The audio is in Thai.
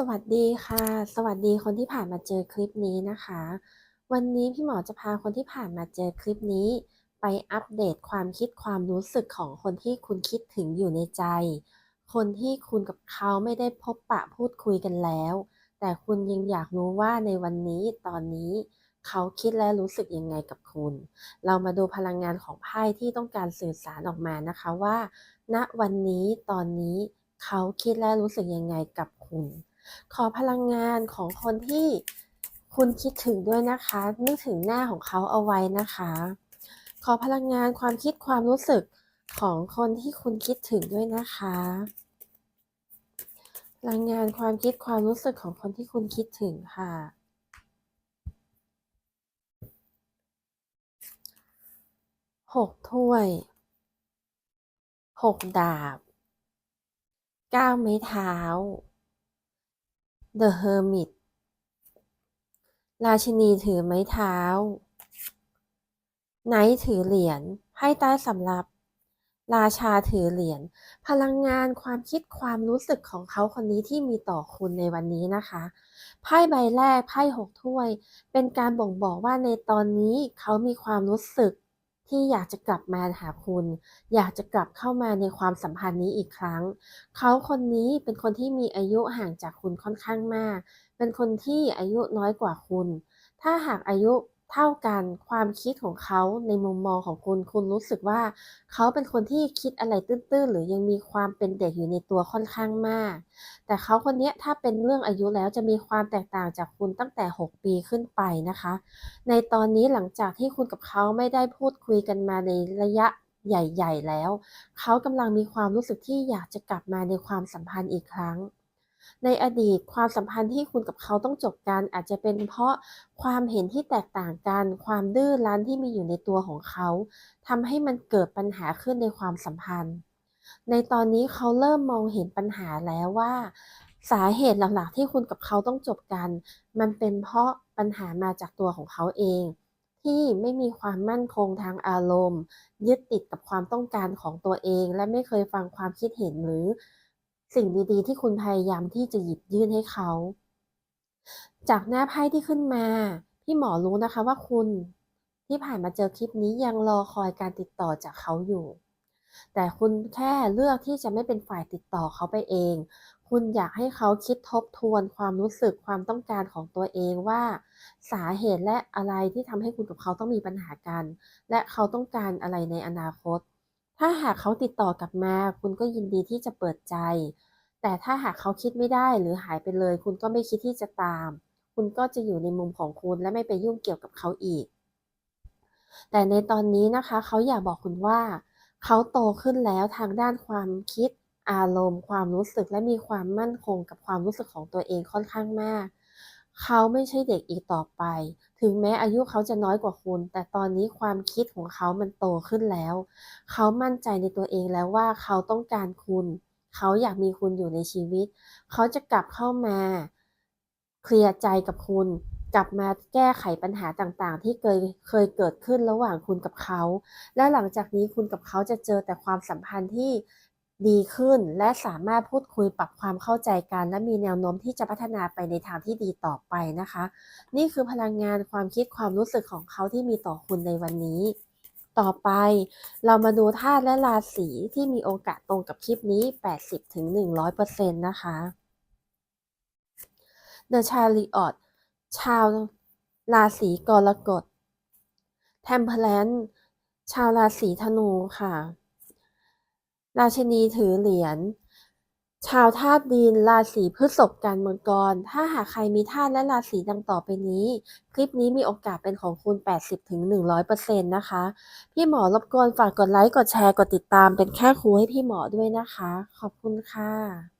สวัสดีค่ะ สวัสดีคนที่ผ่านมาเจอคลิปนี้นะคะ วันนี้พี่หมอจะพาคนที่ผ่านมาเจอคลิปนี้ ไปอัปเดตความคิดความรู้สึกของคนที่คุณคิดถึงอยู่ในใจ คนที่คุณกับเขาไม่ได้พบปะพูดคุยกันแล้ว แต่คุณยังอยากรู้ว่าในวันนี้ตอนนี้ เขาคิดและรู้สึกยังไงกับคุณ เรามาดูพลังงานของไพ่ที่ต้องการสื่อสารออกมานะคะว่า ณวันนี้ตอนนี้เขาคิดและรู้สึกยังไงกับคุณ ขอพลังงานของคนที่คุณคิดถึงด้วยนะคะ นึกถึงหน้าของเขาเอาไว้นะคะ ขอพลังงานความคิดความรู้สึกของคนที่คุณคิดถึงด้วยนะคะ พลังงานความคิดความรู้สึกของคนที่คุณคิดถึงค่ะ หกถ้วย หกดาบ เก้าไม้เท้า The Hermit ราชินีถือไม้เท้า ไนท์ถือเหรียญไพ่ใต้สำรับ ราชาถือเหรียญ พลังงานความคิดความรู้สึกของเขาคนนี้ที่มีต่อคุณในวันนี้นะคะ ไพ่ใบแรกไพ่หกถ้วย เป็นการบ่งบอกว่าในตอนนี้เขามีความรู้สึก ที่อยากจะกลับมาหาคุณ อยากจะกลับเข้ามาในความสัมพันธ์นี้อีกครั้ง เขาคนนี้เป็นคนที่มีอายุห่างจากคุณค่อนข้างมาก เป็นคนที่อายุน้อยกว่าคุณ ถ้าหากอายุ เท่ากันความคิดของเขาในมุมมองของคุณคุณรู้สึกว่า เขาเป็นคนที่คิดอะไรตื้นๆ หรือยังมีความเป็นเด็กอยู่ในตัวค่อนข้างมาก แต่เขาคนนี้ถ้าเป็นเรื่องอายุแล้วจะมีความแตกต่างจากคุณตั้งแต่ 6 ปีขึ้นไปนะคะ ในตอนนี้หลังจากที่คุณกับเขาไม่ได้พูดคุยกันมาในระยะใหญ่ ๆ แล้ว เขากำลังมีความรู้สึกที่อยากจะกลับมาในความสัมพันธ์อีกครั้ง ในอดีตความสัมพันธ์ที่คุณกับเขาต้องจบกัน อาจจะเป็นเพราะความเห็นที่แตกต่างกัน ความดื้อรั้นที่มีอยู่ในตัวของเขาทำให้มันเกิดปัญหาขึ้นในความสัมพันธ์ ในตอนนี้เขาเริ่มมองเห็นปัญหาแล้วว่า สาเหตุหลักๆที่คุณกับเขาต้องจบกัน มันเป็นเพราะปัญหามาจากตัวของเขาเองที่ไม่มีความมั่นคงทางอารมณ์ ยึดติดกับความต้องการของตัวเอง และไม่เคยฟังความคิดเห็นหรือ สิ่งดีๆ ที่คุณพยายามที่จะหยิบยื่นให้เขา จากหน้าไพ่ที่ขึ้นมา พี่หมอรู้นะคะว่าคุณที่ผ่านมาเจอคลิปนี้ยังรอคอยการติดต่อจากเขาอยู่ แต่คุณแค่เลือกที่จะไม่เป็นฝ่ายติดต่อเขาไปเอง คุณอยากให้เขาคิดทบทวนความรู้สึกความต้องการของตัวเองว่า สาเหตุและอะไรที่ทำให้คุณกับเขาต้องมีปัญหากัน และเขาต้องการอะไรในอนาคต ถ้าหากเขาติดต่อกลับมา คุณก็ยินดีที่จะเปิดใจ แต่ถ้าหากเขาคิดไม่ได้หรือหายไปเลย คุณก็ไม่คิดที่จะตาม คุณก็จะอยู่ในมุมของคุณและไม่ไปยุ่งเกี่ยวกับเขาอีก แต่ในตอนนี้นะคะเขาอยากบอกคุณว่า เขาโตขึ้นแล้วทางด้านความคิด อารมณ์ ความรู้สึกและมีความมั่นคงกับความรู้สึกของตัวเองค่อนข้างมาก เขาไม่ใช่เด็กอีกต่อไป ถึงแม้อายุเขาจะน้อยกว่าคุณ แต่ตอนนี้ความคิดของเขามันโตขึ้นแล้ว เขามั่นใจในตัวเองแล้วว่าเขาต้องการคุณ เขาอยากมีคุณอยู่ในชีวิต เขาจะกลับเข้ามา เคลียร์ใจกับคุณ กลับมาแก้ไขปัญหาต่างๆ ที่เคยเคยเกิดขึ้นระหว่างคุณกับเขา และหลังจากนี้คุณกับเขาจะเจอแต่ความสัมพันธ์ที่ ดีขึ้น และสามารถพูดคุยปรับความเข้าใจกัน และมีแนวโน้มที่จะพัฒนาไปในทางที่ดีต่อไปนะคะ นี่คือพลังงานความคิดความรู้สึกของเขาที่มีต่อคุณในวันนี้ ต่อไป เรามาดูธาตุและราศีที่มีโอกาสตรงกับคลิปนี้ 80-100%นะคะ The Chariot ชาวราศีกรกฎ Temperance ชาวราศีธนูค่ะ ราชินีถือเหรียญ ชาวธาตุดิน ราศีพฤษภกันมังกร ถ้าหากใครมีธาตุและราศีดังต่อไปนี้ คลิปนี้มีโอกาสเป็นของคุณ 80-100%นะคะ พี่หมอรบกวนฝากกดไลค์ กดแชร์ กดติดตามเป็นแค่ครูให้พี่หมอด้วยนะคะ ขอบคุณค่ะ